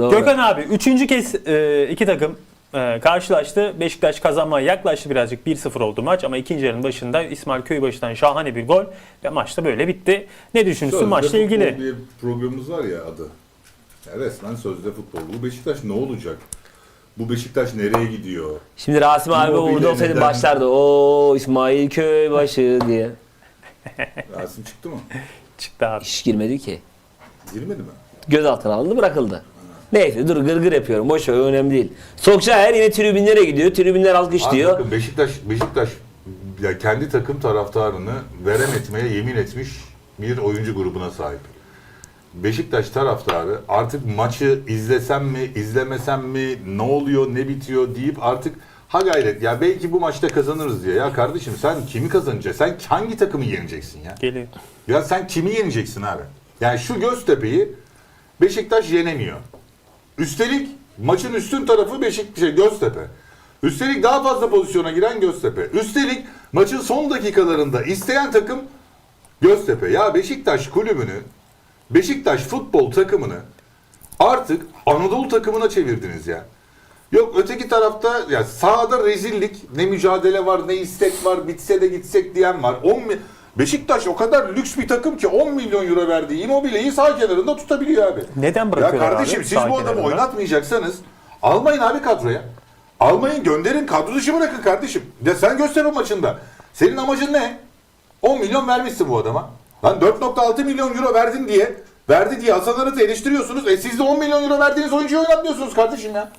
Doğru. Gökhan abi üçüncü kez e, iki takım e, karşılaştı. Beşiktaş kazanmaya yaklaştı birazcık 1-0 oldu maç ama ikinci yarının başında İsmail Köybaşı'dan şahane bir gol ve maç da böyle bitti. Ne düşünüyorsun Sözde maçla ilgili? diye bir programımız var ya adı. Ya resmen sözde futbol. Bu Beşiktaş ne olacak? Bu Beşiktaş nereye gidiyor? Şimdi Rasim abi Immobile burada olsaydı neden? başlardı. O İsmail Köybaşı diye. Rasim çıktı mı? Çıktı abi. Hiç girmedi ki. Girmedi mi? Gözaltına alındı bırakıldı. Neyse dur gırgır yapıyorum. Boş ver önemli değil. Solskjaer yine tribünlere gidiyor. Tribünler Abi alkışlıyor. bakın Beşiktaş Beşiktaş ya kendi takım taraftarını verem etmeye yemin etmiş bir oyuncu grubuna sahip. Beşiktaş taraftarı artık maçı izlesem mi, izlemesem mi, ne oluyor, ne bitiyor deyip artık ha gayret ya belki bu maçta kazanırız diye. Ya kardeşim sen kimi kazanacaksın? Sen hangi takımı yeneceksin ya? Geliyor. Ya sen kimi yeneceksin abi? Yani şu Göztepe'yi Beşiktaş yenemiyor. Üstelik maçın üstün tarafı Beşik şey, Göztepe. Üstelik daha fazla pozisyona giren Göztepe. Üstelik maçın son dakikalarında isteyen takım Göztepe. Ya Beşiktaş kulübünü, Beşiktaş futbol takımını artık Anadolu takımına çevirdiniz ya. Yok öteki tarafta ya sahada rezillik, ne mücadele var, ne istek var, bitse de gitsek diyen var. 10 mi- Beşiktaş o kadar lüks bir takım ki 10 milyon euro verdiği Immobile'yi sağ kenarında tutabiliyor abi. Neden Ya bırakıyorlar kardeşim abi siz bu adamı oynatmayacaksanız almayın abi kadroya. Almayın gönderin kadro dışı bırakın kardeşim. Ya sen Göztepe maçında senin amacın ne? 10 milyon vermişsin bu adama. Lan 4.6 milyon euro verdin diye verdi diye Hasan Arat'ı eleştiriyorsunuz. E siz de 10 milyon euro verdiğiniz oyuncuyu oynatmıyorsunuz kardeşim ya.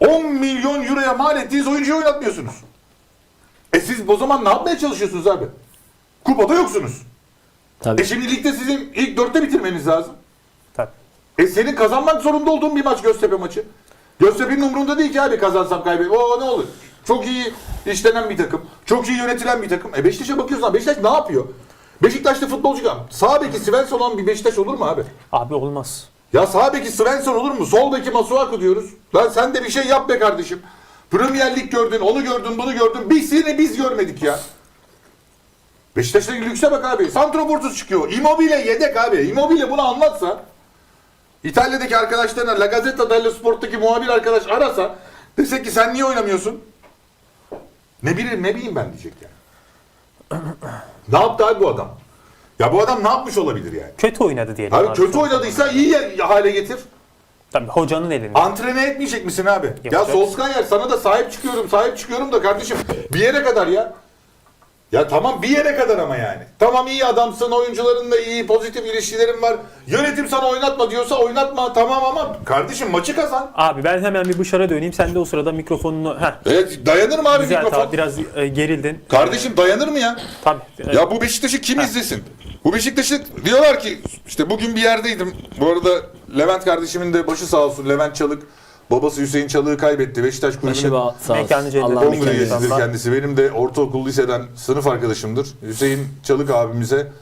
10 milyon euroya mal ettiğiniz oyuncuyu oynatmıyorsunuz. E siz o zaman ne yapmaya çalışıyorsunuz abi? Kupada yoksunuz. Tabii. E şimdi ligde sizin ilk dörtte bitirmeniz lazım. Tabii. E senin kazanmak zorunda olduğun bir maç Göztepe maçı. Göztepe'nin umurunda değil ki abi kazansam kaybedeyim. O ne olur. Çok iyi işlenen bir takım. Çok iyi yönetilen bir takım. E Beşiktaş'a bakıyorsun Beşiktaş ne yapıyor? Beşiktaş'ta futbolcu sağ beki Svensson olan bir Beşiktaş olur mu abi? Abi olmaz. Ya sağ beki Svensson olur mu? Sol beki Masuaku diyoruz. Lan sen de bir şey yap be kardeşim. Premier Lig gördün, onu gördün, bunu gördün. Bir seni biz görmedik ya. Beşiktaş'taki lükse bak abi. Santrofor'suz çıkıyor. Immobile yedek abi. Immobile bunu anlatsa. İtalya'daki arkadaşlarına La Gazzetta dello Sport'taki muhabir arkadaş arasa desek ki sen niye oynamıyorsun? Ne bileyim ne bileyim ben diyecek yani. ne yaptı abi bu adam? Ya bu adam ne yapmış olabilir yani? Kötü oynadı diyelim. Abi kötü sonuçta. oynadıysa iyi hale getir. Tabii hocanın elinde. Antrene etmeyecek misin abi? Ya Yapacak. Solskjaer sana da sahip çıkıyorum, sahip çıkıyorum da kardeşim bir yere kadar ya. Ya tamam bir yere kadar ama yani. Tamam iyi adamsın, oyuncularınla iyi, pozitif ilişkilerin var. Yönetim sana oynatma diyorsa oynatma tamam ama kardeşim maçı kazan. Abi ben hemen bir Bışar'a döneyim. Sen de o sırada mikrofonunu... Heh, Evet dayanır mı abi güzel mikrofon? tabii biraz e, gerildin. Kardeşim dayanır mı ya? Tabii. e, Ya bu Beşiktaş'ı kim izlesin? Bu Beşiktaş'ı diyorlar ki işte bugün bir yerdeydim. Bu arada Levent kardeşimin de başı sağ olsun. Levent Çalık babası Hüseyin Çalık'ı kaybetti. Beşiktaş kulübünün bağ- sağ olsun. Mekanı cennet Allah'ın olsun. kongre üyesidir kendisi. Benim de ortaokul liseden sınıf arkadaşımdır. Hüseyin Çalık abimize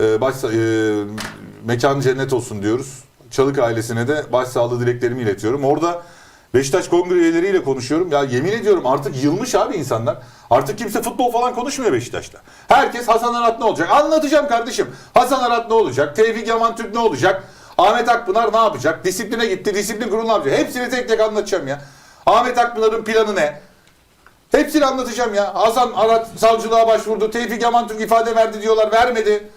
e, baş, e, mekan cennet olsun diyoruz. Çalık ailesine de başsağlığı dileklerimi iletiyorum. Orada Beşiktaş kongre üyeleriyle konuşuyorum. Ya yemin ediyorum artık yılmış abi insanlar. Artık kimse futbol falan konuşmuyor Beşiktaş'ta. Herkes Hasan Arat ne olacak? Anlatacağım kardeşim. Hasan Arat ne olacak? Tevfik Yaman Türk ne olacak? Ahmet Akpınar ne yapacak? Disipline gitti. Disiplin kurulu ne yapacak? Hepsini tek tek anlatacağım ya. Ahmet Akpınar'ın planı ne? Hepsini anlatacağım ya. Hasan Arat savcılığa başvurdu. Tevfik Yaman Türk ifade verdi diyorlar. Vermedi.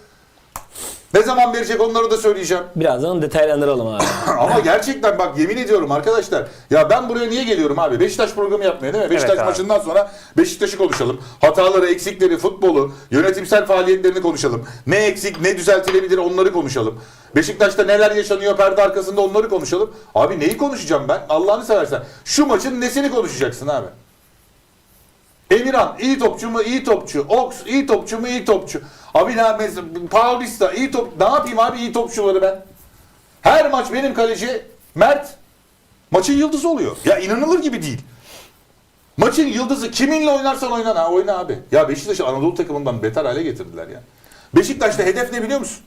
Ne zaman verecek onları da söyleyeceğim. Birazdan detaylandıralım abi. Ama gerçekten bak yemin ediyorum arkadaşlar. Ya ben buraya niye geliyorum abi? Beşiktaş programı yapmaya değil mi? Beşiktaş abi. maçından sonra Beşiktaş'ı konuşalım. Hataları, eksikleri, futbolu, yönetimsel faaliyetlerini konuşalım. Ne eksik, ne düzeltilebilir onları konuşalım. Beşiktaş'ta neler yaşanıyor perde arkasında onları konuşalım. Abi neyi konuşacağım ben? Allah'ını seversen. Şu maçın nesini konuşacaksın abi? Emirhan iyi topçu mu? İyi topçu. Ox iyi topçu mu? İyi topçu. Abi ne yapayım? Paulista iyi top. Ne yapayım abi iyi topçuları ben? Her maç benim kaleci Mert maçın yıldızı oluyor. Ya inanılır gibi değil. Maçın yıldızı kiminle oynarsan oynan ha oyna abi. Ya Beşiktaş'ı Anadolu takımından beter hale getirdiler ya. Beşiktaş'ta hedef ne biliyor musun?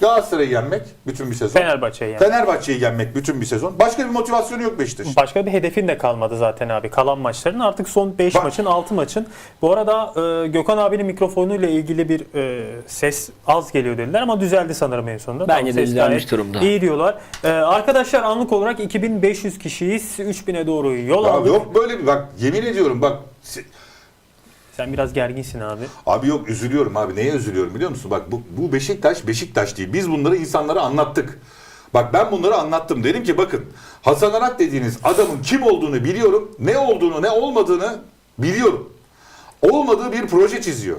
Galatasaray'ı yenmek bütün bir sezon. Fenerbahçe'ye yani. Fenerbahçe'yi yenmek bütün bir sezon. Başka bir motivasyonu yok Beşiktaş'ın. Başka bir hedefin de kalmadı zaten abi. Kalan maçların artık son 5 Bak- maçın 6 maçın. Bu arada e, Gökhan abinin mikrofonuyla ilgili bir e, ses az geliyor dediler ama düzeldi sanırım en sonunda. Bence de düzelmiş durumda. İyi diyorlar. E, arkadaşlar anlık olarak 2500 kişiyiz. 3000'e doğru yol Ya aldık. yok böyle bir bak yemin ediyorum bak Sen biraz gerginsin abi. Abi yok üzülüyorum abi. Neye üzülüyorum biliyor musun? Bak bu, bu Beşiktaş Beşiktaş değil. Biz bunları insanlara anlattık. Bak ben bunları anlattım. Dedim ki bakın Hasan Arat dediğiniz adamın kim olduğunu biliyorum. Ne olduğunu ne olmadığını biliyorum. Olmadığı bir proje çiziyor.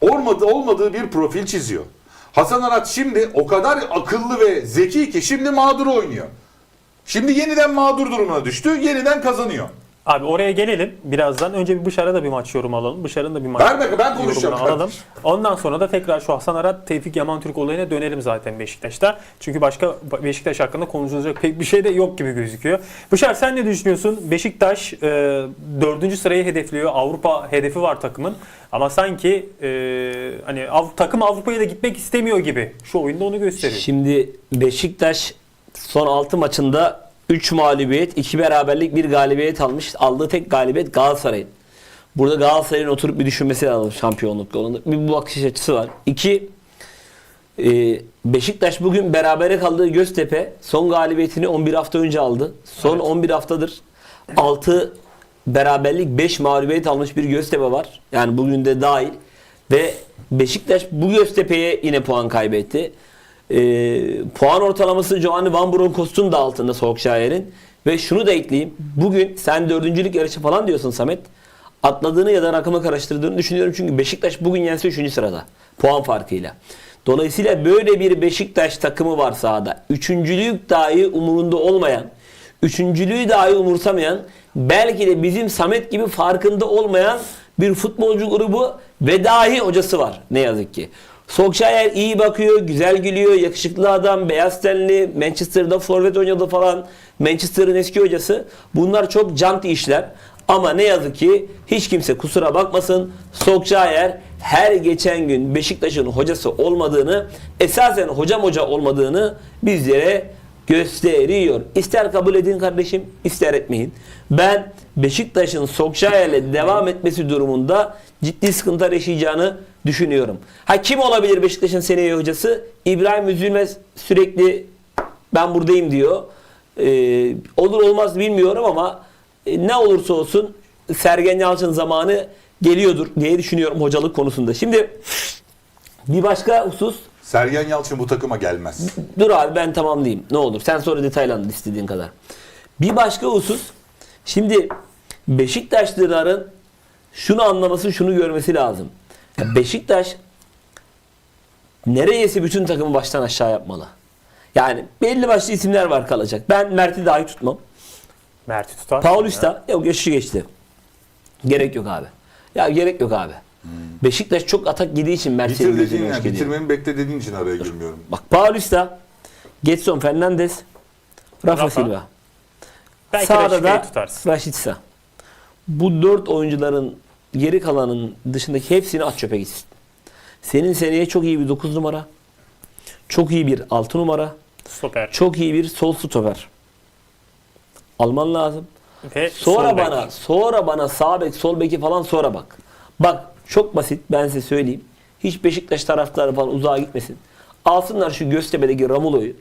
Olmadığı, olmadığı bir profil çiziyor. Hasan Arat şimdi o kadar akıllı ve zeki ki şimdi mağdur oynuyor. Şimdi yeniden mağdur durumuna düştü. Yeniden kazanıyor. Abi oraya gelelim birazdan. Önce bir Bışar'a da bir maç yorumu alalım. Bışar'ın da bir maç Ver bakalım, ben konuşacağım yorumunu alalım. kardeşim. Ondan sonra da tekrar şu Hasan Arat, Tevfik Yaman Türk olayına dönelim zaten Beşiktaş'ta. Çünkü başka Beşiktaş hakkında konuşulacak pek bir şey de yok gibi gözüküyor. Bışar sen ne düşünüyorsun? Beşiktaş e, dördüncü sırayı hedefliyor. Avrupa hedefi var takımın. Ama sanki e, hani Av- takım Avrupa'ya da gitmek istemiyor gibi. Şu oyunda onu gösteriyor. Şimdi Beşiktaş son 6 maçında 3 mağlubiyet, 2 beraberlik, 1 galibiyet almış. Aldığı tek galibiyet Galatasaray'ın. Burada Galatasaray'ın oturup bir düşünmesi lazım şampiyonluk yolunda. Bir bu bakış açısı var. 2 Beşiktaş bugün berabere kaldığı Göztepe son galibiyetini 11 hafta önce aldı. Son 11 haftadır 6 beraberlik 5 mağlubiyet almış bir Göztepe var. Yani bugün de dahil. Ve Beşiktaş bu Göztepe'ye yine puan kaybetti. Ee, puan ortalaması Giovanni Van Bronckhorst'un da altında Solskjaer'in. Ve şunu da ekleyeyim. Bugün sen dördüncülük yarışı falan diyorsun Samet. Atladığını ya da rakamı karıştırdığını düşünüyorum. Çünkü Beşiktaş bugün yense 3. sırada. Puan farkıyla. Dolayısıyla böyle bir Beşiktaş takımı var sahada. Üçüncülük dahi umurunda olmayan, üçüncülüğü dahi umursamayan, belki de bizim Samet gibi farkında olmayan bir futbolcu grubu ve dahi hocası var ne yazık ki. Solskjaer iyi bakıyor, güzel gülüyor, yakışıklı adam, beyaz tenli, Manchester'da forvet oynadı falan. Manchester'ın eski hocası. Bunlar çok canti işler. Ama ne yazık ki hiç kimse kusura bakmasın. Solskjaer her geçen gün Beşiktaş'ın hocası olmadığını, esasen hocam hoca olmadığını bizlere gösteriyor. İster kabul edin kardeşim, ister etmeyin. Ben Beşiktaş'ın Solskjaer'le devam etmesi durumunda ciddi sıkıntılar yaşayacağını düşünüyorum. Ha kim olabilir Beşiktaş'ın seneye hocası? İbrahim Üzülmez sürekli ben buradayım diyor. Ee, olur olmaz bilmiyorum ama e, ne olursa olsun Sergen Yalçın zamanı geliyordur diye düşünüyorum hocalık konusunda. Şimdi bir başka husus Sergen Yalçın bu takıma gelmez. Dur abi ben tamamlayayım. Ne olur. Sen sonra detaylandır istediğin kadar. Bir başka husus. Şimdi Beşiktaşlıların şunu anlaması, şunu görmesi lazım. Ya Beşiktaş neredeyse bütün takımı baştan aşağı yapmalı. Yani belli başlı isimler var kalacak. Ben Mert'i dahi tutmam. Mert'i tutar. Paulista yok yaşı geçti. Gerek yok abi. Ya gerek yok abi. Beşiktaş çok atak yediği için Mert'i Bitir dediğin gözüne yani, hoş geliyor. bitirmemi bekle dediğin için araya girmiyorum. Bak Paulista, Getson Fernandes, Rafa, Rafa. Silva. Belki Sağda da tutarsın. Rashica. Bu dört oyuncuların geri kalanının dışındaki hepsini at çöpe gitsin. Senin seneye çok iyi bir 9 numara, çok iyi bir 6 numara, Stoper. çok iyi bir sol stoper. Alman lazım. Ve Sonra sol bek. bana, sonra bana sağ bek, sol beki falan sonra bak. Bak çok basit ben size söyleyeyim. Hiç Beşiktaş taraftarı falan uzağa gitmesin. Alsınlar şu Göztepe'deki Ramulo'yu.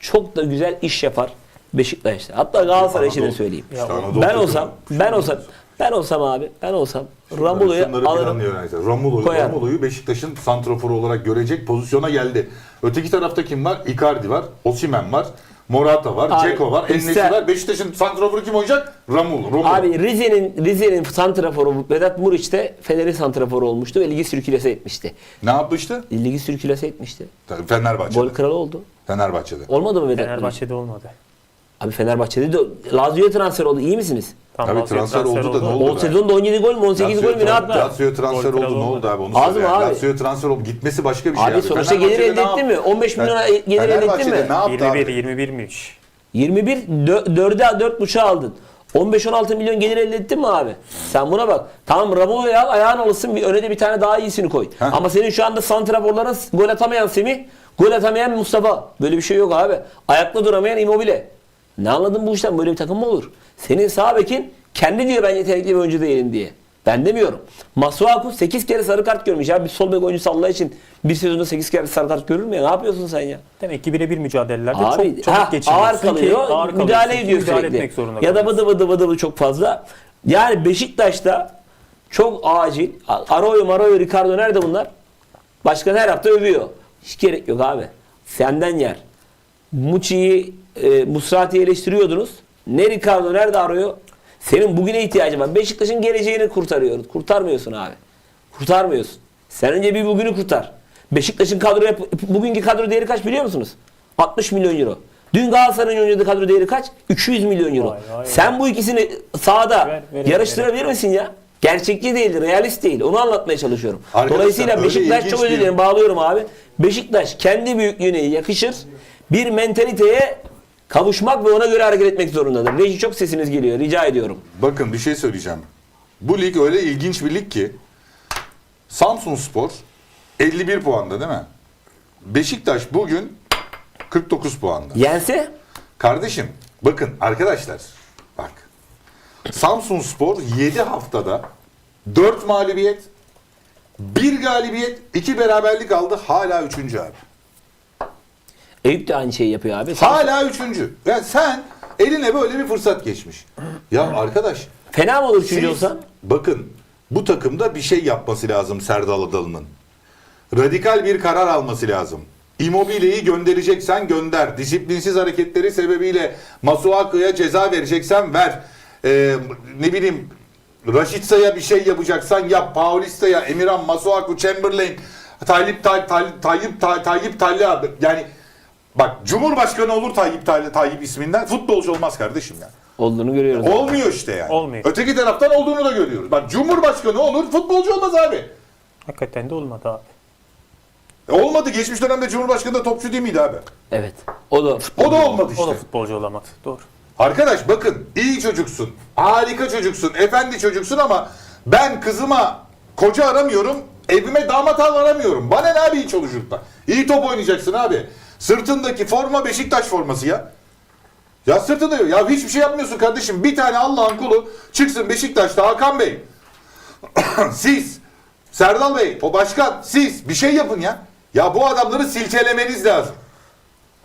Çok da güzel iş yapar Beşiktaş'ta. Hatta Galatasaray için de söyleyeyim. Ya Ben olsam, ben olsam, ben olsam abi, ben olsam Ramulo'yu alırım. Ramulo'yu. Ramulo'yu Beşiktaş'ın santroforu olarak görecek pozisyona geldi. Öteki tarafta kim var? Icardi var, Osimen var, Morata var, Abi, Ceko var, Ennesi var. Beşiktaş'ın santroforu kim oynayacak? Ramulo. Romulo. Abi Rize'nin Rize'nin santraforu Vedat Muriç de Fener'in santraforu olmuştu ve ligi sürkülese etmişti. Ne yapmıştı? Ligi sürkülese etmişti. Tabii Fenerbahçe'de. Gol kralı oldu. Fenerbahçe'de. Olmadı mı Vedat Muriç? Fenerbahçe'de olmadı. Abi Fenerbahçe'de de Lazio'ya transfer oldu. İyi misiniz? Tam Tabii Lazio transfer oldu da ne oldu? O sezonda 17 gol mü 18 gol mü ne yaptı? Lazio transfer oldu ne oldu abi onu Az söyle. mı abi? Lazio transfer oldu gitmesi başka bir şey Abi sonuçta gelir elde etti mi? yap- 15 milyon gelir elde etti mi? ne yaptı 21, abi? 21 miymiş? 21 4'e 4.5'a aldın. 15-16 milyon gelir elde ettin mi abi? Sen buna bak. Tamam Ramo'yu al ayağın alışsın bir öne de bir tane daha iyisini koy. Heh. Ama senin şu anda santraforların gol atamayan Semih Gol atamayan Mustafa. Böyle bir şey yok abi. Ayakta duramayan Immobile. Ne anladın bu işten? Böyle bir takım mı olur? Senin sağ bekin kendi diyor ben yetenekli bir oyuncu değilim diye. Ben demiyorum. Masuaku 8 kere sarı kart görmüş ya. Bir sol bek oyuncusu Allah için bir sezonda 8 kere sarı kart görür mü ya? Ne yapıyorsun sen ya? Demek ki birebir mücadelelerde Abi çok çabuk geçiriyorsun ağır kalıyor, ki ağır müdahale kalıyorsun ediyor müdahale sürekli. etmek zorunda Ya da vıdı vıdı vıdı vıdı çok fazla. Yani Beşiktaş'ta çok acil. Arroyo, Maroyo, Ricardo nerede bunlar? Başkan her hafta övüyor. Hiç gerek yok abi. Senden yer. Muçi'yi, e, Musrati'yi eleştiriyordunuz. Ne Ricardo, nerede Arroyo? Senin bugüne ihtiyacın var. Beşiktaş'ın geleceğini kurtarıyoruz. Kurtarmıyorsun abi. Kurtarmıyorsun. Sen önce bir bugünü kurtar. Beşiktaş'ın kadro bugünkü kadro değeri kaç biliyor musunuz? 60 milyon euro. Dün Galatasaray'ın oynadığı kadro değeri kaç? 200 milyon euro. Vay, vay, Sen bu ikisini sahada Ver, ver, yarıştırabilir misin ya? Gerçekçi değil, realist değil. Onu anlatmaya çalışıyorum. Arkadaşlar, Dolayısıyla Beşiktaş çok özür dilerim bağlıyorum abi. Beşiktaş kendi büyüklüğüne yakışır bir mentaliteye kavuşmak ve ona göre hareket etmek zorundadır. Reji çok sesiniz geliyor. Rica ediyorum. Bakın bir şey söyleyeceğim. Bu lig öyle ilginç bir lig ki Samsun Spor 51 puanda değil mi? Beşiktaş bugün 49 puanda. Yense Kardeşim bakın arkadaşlar bak. Samsun Spor 7 haftada 4 mağlubiyet, 1 galibiyet, 2 beraberlik aldı. Hala 3. abi. Eyüp de aynı şeyi yapıyor abi. Hala 3. Yani sen eline böyle bir fırsat geçmiş. Ya arkadaş Fena mı olur üçüncü Siz- olsan? Bakın bu takımda bir şey yapması lazım Serdal Adalı'nın. Radikal bir karar alması lazım. Immobile'yi göndereceksen gönder. Disiplinsiz hareketleri sebebiyle Masuaku'ya ceza vereceksen ver. Ee, ne bileyim Raşitsa'ya bir şey yapacaksan yap. Paulista'ya, Emirhan, Masuaku, Chamberlain, Tayyip Tay, Tay, Tayyip Tay, Tayyip Talha yani bak Cumhurbaşkanı olur Tayyip Talha, Tayyip isminden futbolcu olmaz kardeşim ya. Olduğunu görüyoruz. Olmuyor işte yani. Olmuyor. Öteki taraftan olduğunu da görüyoruz. Bak Cumhurbaşkanı olur, futbolcu olmaz abi. Hakikaten de olmadı abi. E olmadı. Geçmiş dönemde Cumhurbaşkanı da topçu değil miydi abi? Evet. O da O da olmadı O da işte. futbolcu olamadı. Doğru. Arkadaş bakın iyi çocuksun. Harika çocuksun. Efendi çocuksun ama ben kızıma koca aramıyorum. Evime damat al aramıyorum. Bana ne abi iyi çocukta? İyi top oynayacaksın abi. Sırtındaki forma Beşiktaş forması ya. Ya sırtında yok. Ya hiçbir şey yapmıyorsun kardeşim. Bir tane Allah'ın kulu çıksın Beşiktaş'ta Hakan Bey. siz, Serdal Bey, o başkan, siz bir şey yapın ya. Ya bu adamları silkelemeniz lazım.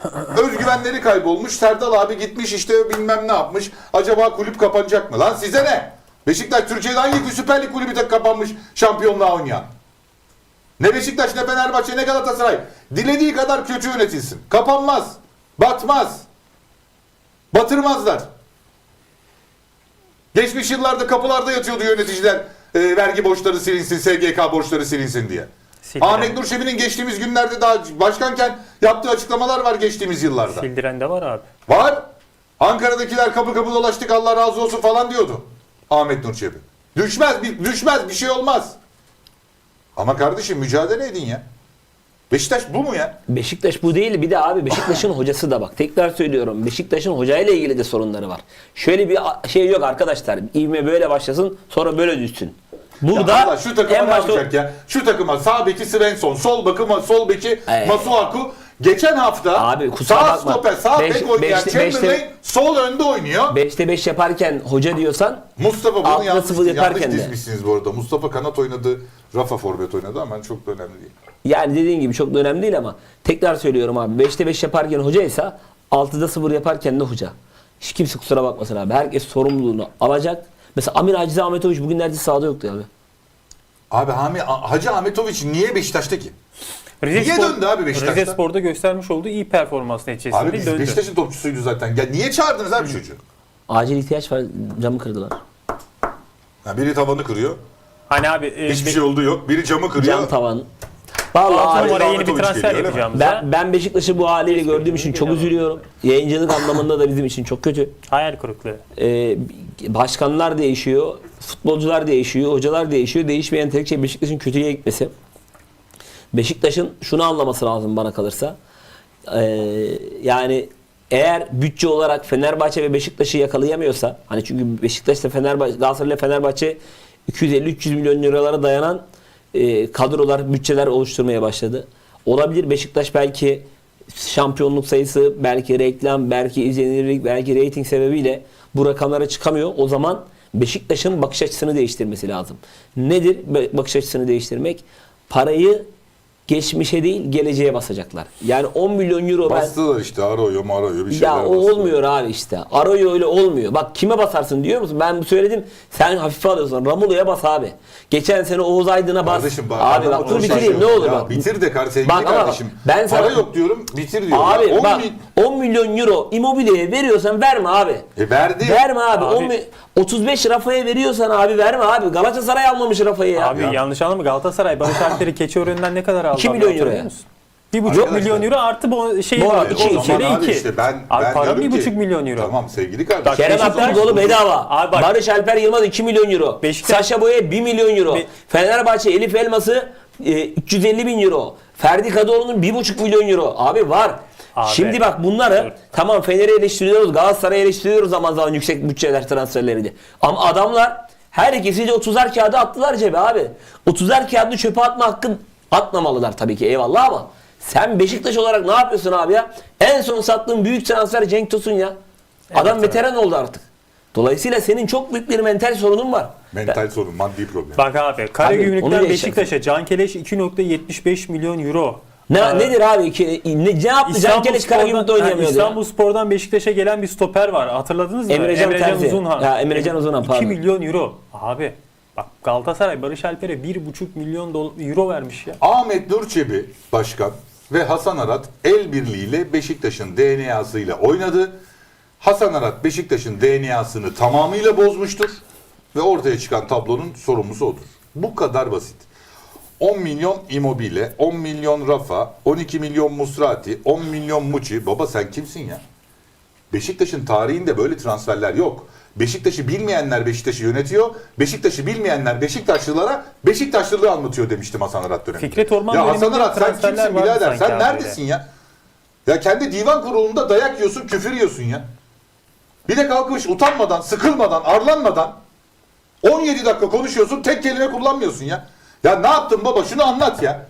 Özgüvenleri kaybolmuş. Serdal abi gitmiş işte bilmem ne yapmış. Acaba kulüp kapanacak mı? Lan size ne? Beşiktaş Türkiye'de hangi Süper Lig kulübü de kapanmış şampiyonluğa oynayan? Ne Beşiktaş ne Fenerbahçe ne Galatasaray. Dilediği kadar kötü yönetilsin. Kapanmaz. Batmaz. Batırmazlar. Geçmiş yıllarda kapılarda yatıyordu yöneticiler. e, vergi borçları silinsin, SGK borçları silinsin diye. Sildiren. Ahmet Nur Çebi'nin geçtiğimiz günlerde daha başkanken yaptığı açıklamalar var geçtiğimiz yıllarda. Sildiren de var abi. Var. Ankara'dakiler kapı kapı dolaştık Allah razı olsun falan diyordu. Ahmet Nur Çebi. Düşmez, bir, düşmez bir şey olmaz. Ama kardeşim mücadele edin ya. Beşiktaş bu mu ya? Beşiktaş bu değil. Bir de abi Beşiktaş'ın hocası da bak. Tekrar söylüyorum. Beşiktaş'ın hocayla ilgili de sorunları var. Şöyle bir şey yok arkadaşlar. İvme böyle başlasın sonra böyle düşsün. Burada ya Allah, şu takıma en başta ya? Şu takıma sağ beki Svensson, sol bakıma sol beki Ee, Masuaku. Geçen hafta Abi, kusura sağ bakma. stoper, sağ Beş- bek oynayan beşte- Chamberlain sol önde oynuyor. 5'te 5 yaparken hoca diyorsan Mustafa bunu Altına yanlış, sıfır yanlış yaparken de. dizmişsiniz bu arada. Mustafa kanat oynadı, Rafa forvet oynadı ama çok da önemli değil. yani dediğin gibi çok da önemli değil ama tekrar söylüyorum abi 5'te 5 yaparken hocaysa 6'da 0 yaparken de hoca. Hiç kimse kusura bakmasın abi. Herkes sorumluluğunu alacak. Mesela Amir Aciz Ahmetoviç bugün neredeyse sahada yoktu abi. Abi Hami, Hacı Ahmetoviç niye Beşiktaş'ta ki? Niye döndü abi Beşiktaş'ta? Rize Spor'da göstermiş olduğu iyi performans neticesinde Abi biz döndü. Beşiktaş'ın topçusuydu zaten. Ya niye çağırdınız abi çocuğu? Acil ihtiyaç var. Camı kırdılar. Ya biri tavanı kırıyor. Hani abi e, Hiçbir Be- şey olduğu yok. Biri camı kırıyor. Cam tavan. altı Vallahi abi, numaraya yeni bir transfer geliyor, öyle mi? ben, ben Beşiktaş'ı bu haliyle gördüğüm için çok üzülüyorum. Yayıncılık anlamında da bizim için çok kötü. hayal kırıklığı. Ee, başkanlar değişiyor, futbolcular değişiyor, hocalar değişiyor. Değişmeyen tek şey Beşiktaş'ın kötüye gitmesi. Beşiktaş'ın şunu anlaması lazım bana kalırsa. Ee, yani eğer bütçe olarak Fenerbahçe ve Beşiktaş'ı yakalayamıyorsa hani çünkü Beşiktaş'ta Fenerbahçe, Galatasaray ile Fenerbahçe 250-300 milyon liralara dayanan e, kadrolar, bütçeler oluşturmaya başladı. olabilir Beşiktaş belki şampiyonluk sayısı, belki reklam, belki izlenirlik, belki reyting sebebiyle bu rakamlara çıkamıyor. O zaman Beşiktaş'ın bakış açısını değiştirmesi lazım. Nedir bakış açısını değiştirmek? Parayı geçmişe değil geleceğe basacaklar. Yani 10 milyon euro ben Bastılar işte Aroyo Maroyo bir şeyler ya o bastılar. olmuyor abi işte. Arroyo öyle olmuyor. Bak kime basarsın diyor musun? Ben söyledim. Sen hafife alıyorsun. Ramulo'ya bas abi. Geçen sene Oğuz Aydın'a bas. Kardeşim bak, abi adam bak dur konuşuyor. bitireyim ne olur Ya bak. Bitir de kar sevgili Bak ama kardeşim. ben sana- Para yok diyorum bitir diyor. Abi ya. 10 bak bin- 10 milyon euro immobilyeye veriyorsan verme abi. E verdi. Verme abi. Abi- 10 mi- 35 Rafa'ya veriyorsan abi verme abi. Galatasaray almamış Rafa'yı ya. Abi Ya. yanlış anlama Galatasaray Barış Alper'i Keçiören'den ne kadar aldı? 2 abi, milyon hatırlıyor euroya. musun? 1,5 Arkadaşlar- milyon euro artı bu şey Bu var. E, iki, o zaman kere abi iki. işte ben, Abi ben para diyorum 1,5 ki- milyon euro. Tamam sevgili kardeşim. Kerem Beşiktaş- Aktürkoğlu bedava. Abi bak- Barış Alper Yılmaz 2 milyon euro. Beşiktaş- Saşa Boya 1 milyon euro. Be- Fenerbahçe Elif Elması e, 350 bin euro. Ferdi Kadıoğlu'nun 1,5 milyon euro. Abi var. Abi. Şimdi bak bunları Dur. tamam Fener'i eleştiriyoruz. Galatasaray'ı eleştiriyoruz zaman zaman yüksek bütçeler transferleri Ama adamlar her ikisi de 30'ar kağıdı attılar cebe abi. 30'ar kağıdı çöpe atma hakkın atmamalılar tabii ki eyvallah ama sen Beşiktaş olarak ne yapıyorsun abi ya? En son sattığın büyük transfer Cenk Tosun ya. Adam evet. veteran oldu artık. Dolayısıyla senin çok büyük bir mental sorunun var. Mental sorun, maddi problem. Bak abi Karagümrük'ten. Beşiktaş'a Can Keleş 2.75 milyon euro. Ne, Ee, nedir abi ki? Ne, ne yaptı? Can Keleş Karagümrük'te oynayamıyordu ya. İstanbul Spor'dan Beşiktaş'a gelen bir stoper var. Hatırladınız mı? Emrecan Terzi. Uzunhan. Ya, Emrecan Uzunhan, 2 pardon. milyon euro. Abi bak Galatasaray Barış Alper'e 1,5 milyon euro vermiş ya. Ahmet Nurçebi Başkan ve Hasan Arat el birliğiyle Beşiktaş'ın DNA'sıyla oynadı. Hasan Arat Beşiktaş'ın DNA'sını tamamıyla bozmuştur ve ortaya çıkan tablonun sorumlusu odur. Bu kadar basit. 10 milyon Immobile, 10 milyon Rafa, 12 milyon Musrati, 10 milyon Muçi. Baba sen kimsin ya? Beşiktaş'ın tarihinde böyle transferler yok. Beşiktaş'ı bilmeyenler Beşiktaş'ı yönetiyor. Beşiktaş'ı bilmeyenler Beşiktaşlılara Beşiktaşlılığı anlatıyor demiştim Hasan Arat döneminde. Fikret Orman Ya Hasan Arat sen kimsin birader? Sen neredesin ya? Ya kendi divan kurulunda dayak yiyorsun, küfür yiyorsun ya. Bir de kalkmış utanmadan, sıkılmadan, arlanmadan 17 dakika konuşuyorsun, tek kelime kullanmıyorsun ya. Ya ne yaptın baba? Şunu anlat ya.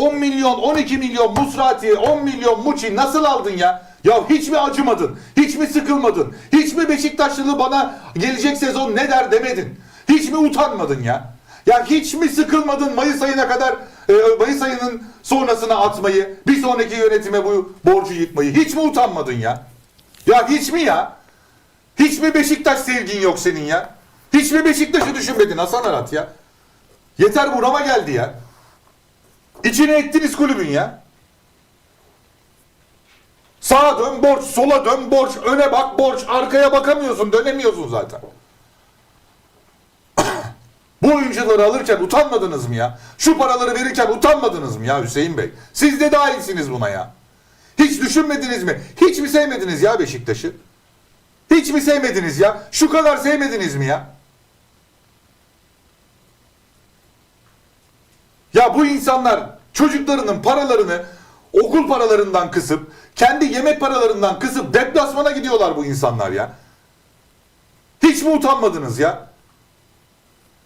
10 milyon, 12 milyon Musrati, 10 milyon Muçi nasıl aldın ya? Ya hiç mi acımadın? Hiç mi sıkılmadın? Hiç mi Beşiktaşlılığı bana gelecek sezon ne der demedin? Hiç mi utanmadın ya? Ya hiç mi sıkılmadın Mayıs ayına kadar e, Mayıs ayının sonrasına atmayı, bir sonraki yönetime bu borcu yıkmayı hiç mi utanmadın ya? Ya hiç mi ya? Hiç mi Beşiktaş sevgin yok senin ya? Hiç mi Beşiktaş'ı düşünmedin Hasan Arat ya? Yeter burama geldi ya. İçine ettiniz kulübün ya. Sağa dön borç, sola dön borç, öne bak borç, arkaya bakamıyorsun, dönemiyorsun zaten. Bu oyuncuları alırken utanmadınız mı ya? Şu paraları verirken utanmadınız mı ya Hüseyin Bey? Siz de dahilsiniz buna ya. Hiç düşünmediniz mi? Hiç mi sevmediniz ya Beşiktaş'ı? Hiç mi sevmediniz ya? Şu kadar sevmediniz mi ya? Ya bu insanlar çocuklarının paralarını okul paralarından kısıp, kendi yemek paralarından kısıp deplasmana gidiyorlar bu insanlar ya. Hiç mi utanmadınız ya?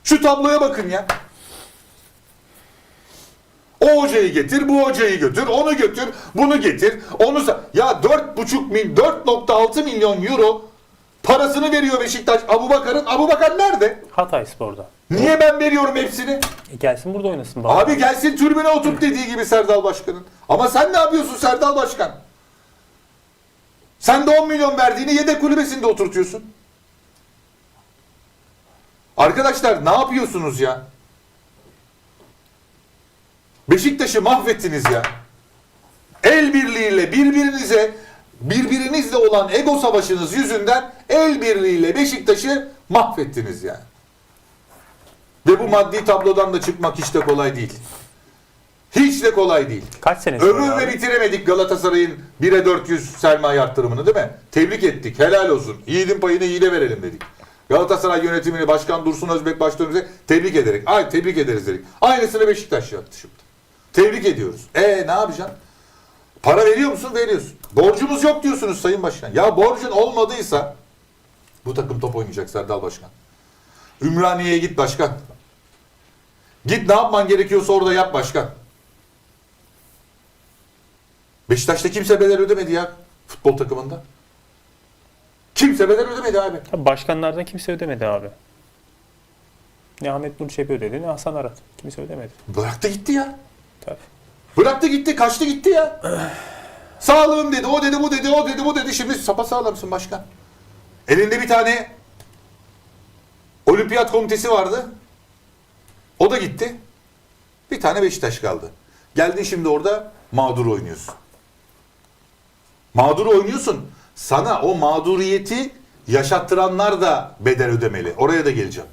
Şu tabloya bakın ya. O hocayı getir, bu hocayı götür, onu götür, bunu getir, onu ya 4,5 mil 4.6 milyon euro parasını veriyor Beşiktaş. Abubakar'ın Abubakar nerede? Hatay Spor'da. Niye ben veriyorum hepsini? E gelsin burada oynasın baba. Abi gelsin tribüne oturt dediği gibi Serdal Başkan'ın. Ama sen ne yapıyorsun Serdal Başkan? Sen de 10 milyon verdiğini yedek kulübesinde oturtuyorsun. Arkadaşlar ne yapıyorsunuz ya? Beşiktaş'ı mahvettiniz ya. El birliğiyle birbirinize birbirinizle olan ego savaşınız yüzünden el birliğiyle Beşiktaş'ı mahvettiniz yani. Ve bu maddi tablodan da çıkmak hiç de kolay değil. Hiç de kolay değil. Kaç sene abi? bitiremedik Galatasaray'ın 1'e 400 sermaye arttırımını değil mi? Tebrik ettik. Helal olsun. Yiğidin payını yiğide verelim dedik. Galatasaray yönetimini Başkan Dursun Özbek başkanımıza tebrik ederek. Ay tebrik ederiz dedik. Aynısını Beşiktaş yaptı şimdi. Tebrik ediyoruz. E ne yapacaksın? Para veriyor musun? Veriyorsun. Borcumuz yok diyorsunuz Sayın Başkan. Ya borcun olmadıysa bu takım top oynayacak Serdal Başkan. Ümraniye'ye git başkan. Git ne yapman gerekiyorsa orada yap başkan. Beşiktaş'ta kimse bedel ödemedi ya futbol takımında. Kimse bedel ödemedi abi. Tabii başkanlardan kimse ödemedi abi. Ne Ahmet Nur Çebi ödedi ne Hasan Arat. Kimse ödemedi. Bıraktı gitti ya. Tabii. Bıraktı gitti, kaçtı gitti ya. Sağlığım dedi, o dedi, bu dedi, o dedi, bu dedi. Şimdi sapa sağlamsın başkan. Elinde bir tane olimpiyat komitesi vardı. O da gitti. Bir tane Beşiktaş kaldı. Geldin şimdi orada mağdur oynuyorsun. Mağdur oynuyorsun. Sana o mağduriyeti yaşattıranlar da bedel ödemeli. Oraya da geleceğim.